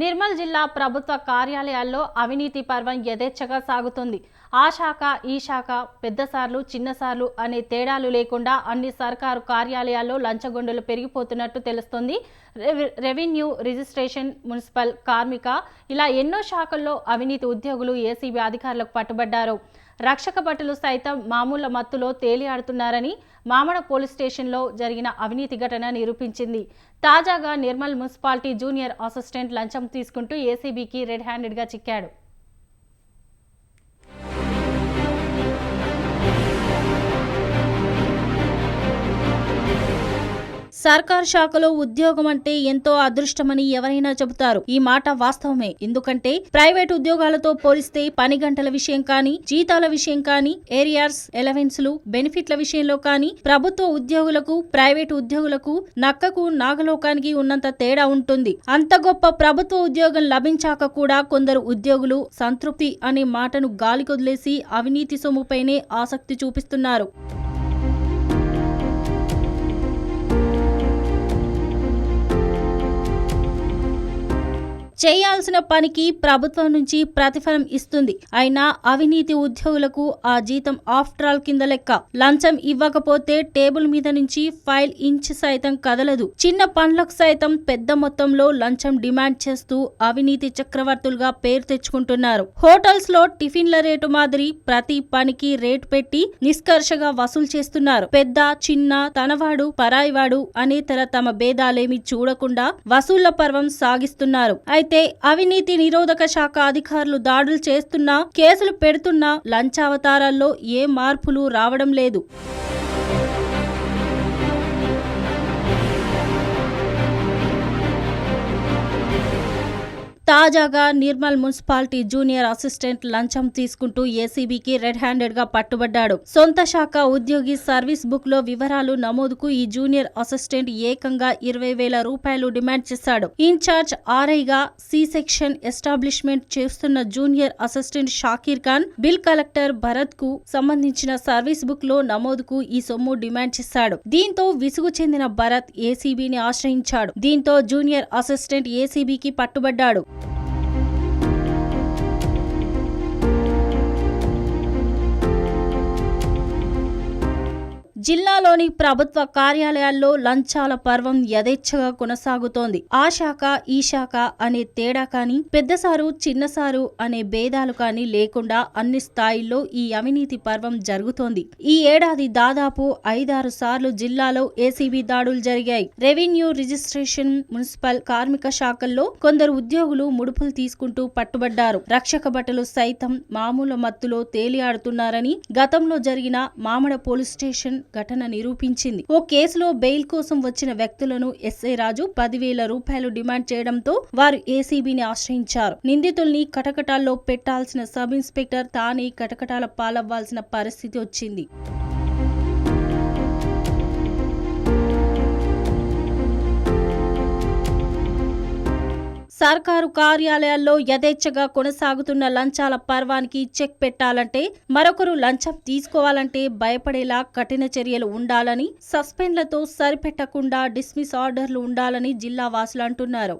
నిర్మల్ జిల్లా ప్రభుత్వ కార్యాలయాల్లో అవినీతి పర్వం యథేచ్ఛగా సాగుతుంది. ఆ శాఖ ఈ శాఖ పెద్దసార్లు చిన్నసార్లు అనే తేడాలు లేకుండా అన్ని సర్కారు కార్యాలయాల్లో లంచగొండలు పెరిగిపోతున్నట్టు తెలుస్తుంది. రెవెన్యూ రిజిస్ట్రేషన్ మున్సిపల్ కార్మిక ఇలా ఎన్నో శాఖల్లో అవినీతి ఉద్యోగులు ఏసీబీ అధికారులకు పట్టుబడ్డారు. రక్షక భటులు సైతం మామూల మత్తులో తేలియాడుతున్నారని మామడ పోలీస్ స్టేషన్లో జరిగిన అవినీతి ఘటన నిరూపించింది. తాజాగా నిర్మల్ మున్సిపాలిటీ జూనియర్ అసిస్టెంట్ లంచం తీసుకుంటూ ఏసీబీకి రెడ్ హ్యాండెడ్గా చిక్కాడు. సర్కార్ శాఖలో ఉద్యోగం అంటే ఎంతో అదృష్టమని ఎవరైనా చెబుతారు. ఈ మాట వాస్తవమే. ఎందుకంటే ప్రైవేట్ ఉద్యోగాలతో పోలిస్తే పని గంటల విషయం కానీ జీతాల విషయం కానీ ఏరియార్స్ ఎలవెన్స్లు బెనిఫిట్ల విషయంలో కానీ ప్రభుత్వ ఉద్యోగులకు ప్రైవేట్ ఉద్యోగులకు నక్కకు నాగలోకానికి ఉన్నంత తేడా ఉంటుంది. అంత గొప్ప ప్రభుత్వ ఉద్యోగం లభించాక కూడా కొందరు ఉద్యోగులు సంతృప్తి అనే మాటను గాలికొదిలేసి అవినీతి సొమ్ముపైనే ఆసక్తి చూపిస్తున్నారు. చేయాల్సిన పనికి ప్రభుత్వం నుంచి ప్రతిఫలం ఇస్తుంది. అయినా అవినీతి ఉద్యోగులకు ఆ జీతం ఆఫ్టర్ ఆల్ కింద లెక్క. లంచం ఇవ్వకపోతే టేబుల్ మీద నుంచి ఫైల్ ఇంచ్ సైతం కదలదు. చిన్న పనులకు సైతం పెద్ద మొత్తంలో లంచం డిమాండ్ చేస్తూ అవినీతి చక్రవర్తులుగా పేరు తెచ్చుకుంటున్నారు. హోటల్స్లో టిఫిన్ల రేటు మాదిరి ప్రతి పనికి రేటు పెట్టి నిష్కర్షగా వసూలు చేస్తున్నారు. పెద్ద చిన్న తనవాడు పరాయివాడు అనేతర తమ భేదాలేమి చూడకుండా వసూళ్ళ పర్వం సాగిస్తున్నారు. అయితే అవినీతి నిరోధక శాఖ అధికారులు దాడులు చేస్తున్నా కేసులు పెడుతున్నా లంచావతారాల్లో ఏ మార్పులు రావడం లేదు. తాజాగా నిర్మల్ మున్సిపాలిటీ జూనియర్ అసిస్టెంట్ లంచం తీసుకుంటూ ఏసీబీకి రెడ్ హ్యాండెడ్గా పట్టుబడ్డాడు. సొంత శాఖ ఉద్యోగి సర్వీస్ బుక్లో వివరాలు నమోదుకు ఈ జూనియర్ అసిస్టెంట్ ఏకంగా ఇరవై వేల రూపాయలు డిమాండ్ చేశాడు. ఇన్ఛార్జ్ ఆర్ఐగా సి సెక్షన్ ఎస్టాబ్లిష్మెంట్ చేస్తున్న junior assistant Shakir Khan bill collector భరత్కు సంబంధించిన సర్వీస్ బుక్లో నమోదుకు ఈ సొమ్ము డిమాండ్ చేశాడు. దీంతో విసుగు చెందిన భరత్ ఏసీబీని ఆశ్రయించాడు. దీంతో జూనియర్ అసిస్టెంట్ ఏసీబీకి పట్టుబడ్డాడు. జిల్లాలోని ప్రభుత్వ కార్యాలయాల్లో లంచాల పర్వం యథేచ్ఛగా కొనసాగుతోంది. ఆ శాఖ ఈ శాఖ అనే తేడా కానీ పెద్దసారు చిన్నసారు అనే భేదాలు కానీ లేకుండా అన్ని స్థాయిల్లో ఈ అవినీతి పర్వం జరుగుతోంది. ఈ ఏడాది దాదాపు ఐదారు సార్లు జిల్లాలో ఏసీబీ దాడులు జరిగాయి. రెవెన్యూ రిజిస్ట్రేషన్ మున్సిపల్ కార్మిక శాఖల్లో కొందరు ఉద్యోగులు ముడుపులు తీసుకుంటూ పట్టుబడ్డారు. రక్షక బట్టలు సైతం మామూలు మత్తులో తేలియాడుతున్నారని గతంలో జరిగిన మామడ పోలీస్ స్టేషన్ ఘటన నిరూపించింది. ఓ కేసులో బెయిల్ కోసం వచ్చిన వ్యక్తులను ఎస్ఐ రాజు పదివేల రూపాయలు డిమాండ్ చేయడంతో వారు ఏసీబీని ఆశ్రయించారు. నిందితుల్ని కటకటాల్లో పెట్టాల్సిన సబ్ ఇన్స్పెక్టర్ తానే కటకటాల పాలవ్వాల్సిన పరిస్థితి వచ్చింది. సర్కారు కార్యాలయాల్లో యథేచ్ఛగా కొనసాగుతున్న లంచాల పర్వానికి చెక్ పెట్టాలంటే మరొకరు లంచం తీసుకోవాలంటే భయపడేలా కఠిన చర్యలు ఉండాలని సస్పెండ్లతో సరిపెట్టకుండా డిస్మిస్ ఆర్డర్లు ఉండాలని జిల్లా వాసులు అంటున్నారు.